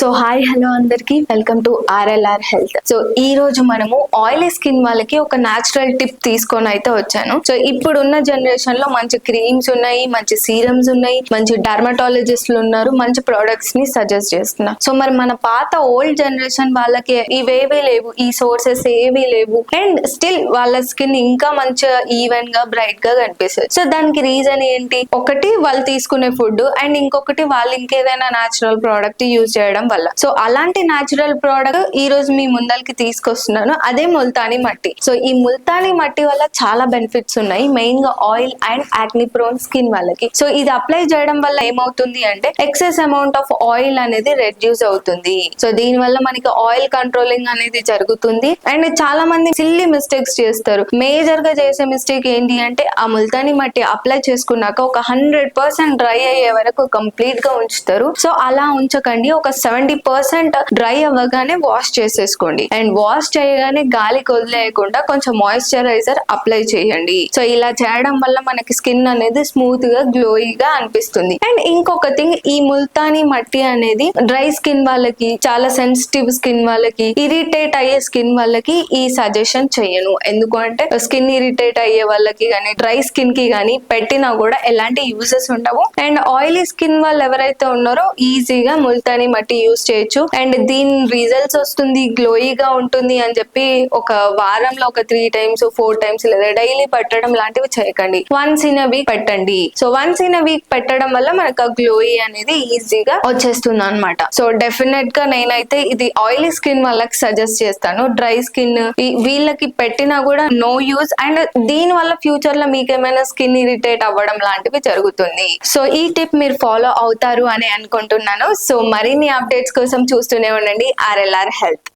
So hi hello అందరికి. Welcome to RLR health so ఈ రోజు మనము ఆయిలీ స్కిన్ వాళ్ళకి ఒక నాచురల్ టిప్ తీసుకొని అయితే వచ్చాను. సో ఇప్పుడున్న జనరేషన్లో మంచి క్రీమ్స్ ఉన్నాయి మంచి సీరమ్స్ ఉన్నాయి మంచి డర్మటాలజిస్ట్లు ఉన్నారు మంచి ప్రొడక్ట్స్ని సజెస్ట్ చేస్తున్నారు సో మరి మన పాత ఓల్డ్ జనరేషన్ వాళ్ళకి ఇవేవి లేవు ఈ సోర్సెస్ ఏవి లేవు అండ్ స్టిల్ వాళ్ళ స్కిన్ ఇంకా మంచిగా ఈవెన్గా బ్రైట్గా కనిపిస్తుంది. సో దానికి రీజన్ ఏంటి? ఒకటి వాళ్ళు తీసుకునే ఫుడ్ అండ్ ఇంకొకటి వాళ్ళు ఇంకేదైనా నాచురల్ ప్రోడక్ట్ యూజ్ చేయడం. వల్ల. సో అలాంటి నాచురల్ ప్రోడక్ట్ ఈ రోజు మీ ముందరికి తీసుకొస్తున్నాను. అదే ముల్తానీ మట్టి. సో ఈ ముల్తానీ మట్టి వల్ల చాలా బెనిఫిట్స్ ఉన్నాయి. మెయిన్గా oil and acne prone skin వాళ్ళకి. సో ఇది అప్లై చేయడం వల్ల ఏమవుతుంది అంటే ఎక్సెస్ అమౌంట్ ఆఫ్ ఆయిల్ అనేది రెడ్యూస్ అవుతుంది. సో దీని వల్ల మనకి ఆయిల్ కంట్రోలింగ్ అనేది జరుగుతుంది. అండ్ చాలా మంది సిల్లీ మిస్టేక్స్ చేస్తారు. మేజర్గా చేసే మిస్టేక్ ఏంటి అంటే ఆ ముల్తానీ మట్టి అప్లై చేసుకున్నాక ఒక హండ్రెడ్ పర్సెంట్ డ్రై అయ్యే వరకు కంప్లీట్గా ఉంచుతారు. సో అలా ఉంచకండి. ఒక సెవెంటీ పర్సెంట్ డ్రై అవ్వగానే వాష్ చేసేసుకోండి. అండ్ వాష్ చేయగానే గాలికి వదిలేయకుండా కొంచెం మాయిశ్చరైజర్ అప్లై చేయండి. సో ఇలా చేయడం వల్ల మనకి స్కిన్ అనేది స్మూత్గా గ్లోయిగా అనిపిస్తుంది. అండ్ ఇంకొక థింగ్ ఈ ముల్తానీ మట్టి అనేది డ్రై స్కిన్ వాళ్ళకి చాలా సెన్సిటివ్ స్కిన్ వాళ్ళకి ఇరిటేట్ అయ్యే స్కిన్ వాళ్ళకి ఈ సజెషన్ చేయను. ఎందుకు అంటే స్కిన్ ఇరిటేట్ అయ్యే వాళ్ళకి కానీ డ్రై స్కిన్కి కానీ పెట్టినా కూడా ఎలాంటి యూజెస్ ఉండవు. అండ్ ఆయిలీ స్కిన్ వాళ్ళు ఎవరైతే ఉన్నారో ఈజీగా ముల్తానీ మట్టి యూజ్ చేయొచ్చు. అండ్ దీని రిజల్ట్స్ వస్తుంది గ్లోయిగా ఉంటుంది అని చెప్పి ఒక వారంలో ఒక త్రీ టైమ్స్ ఫోర్ టైమ్స్ లేదా డైలీ పెట్టడం లాంటివి చేయకండి. వన్స్ ఇన్ అ వీక్ పెట్టండి. So once in a week పెట్టడం వల్ల మనకు ఆ గ్లోయి అనేది ఈజీగా వచ్చేస్తుంది అనమాట సో డెఫినెట్గా నేనైతే ఇది ఆయిలీ స్కిన్ వాళ్ళకి సజెస్ట్ చేస్తాను. డ్రై స్కిన్ వీళ్ళకి పెట్టినా కూడా నో యూజ్ అండ్ దీని వల్ల ఫ్యూచర్లో మీకు ఏమైనా స్కిన్ ఇరిటేట్ అవ్వడం లాంటివి జరుగుతుంది. సో ఈ టిప్ మీరు ఫాలో అవుతారు అని అనుకుంటున్నాను. సో మరిన్ని అప్డేట్స్ కోసం చూస్తూనే ఉండండి. RLR health.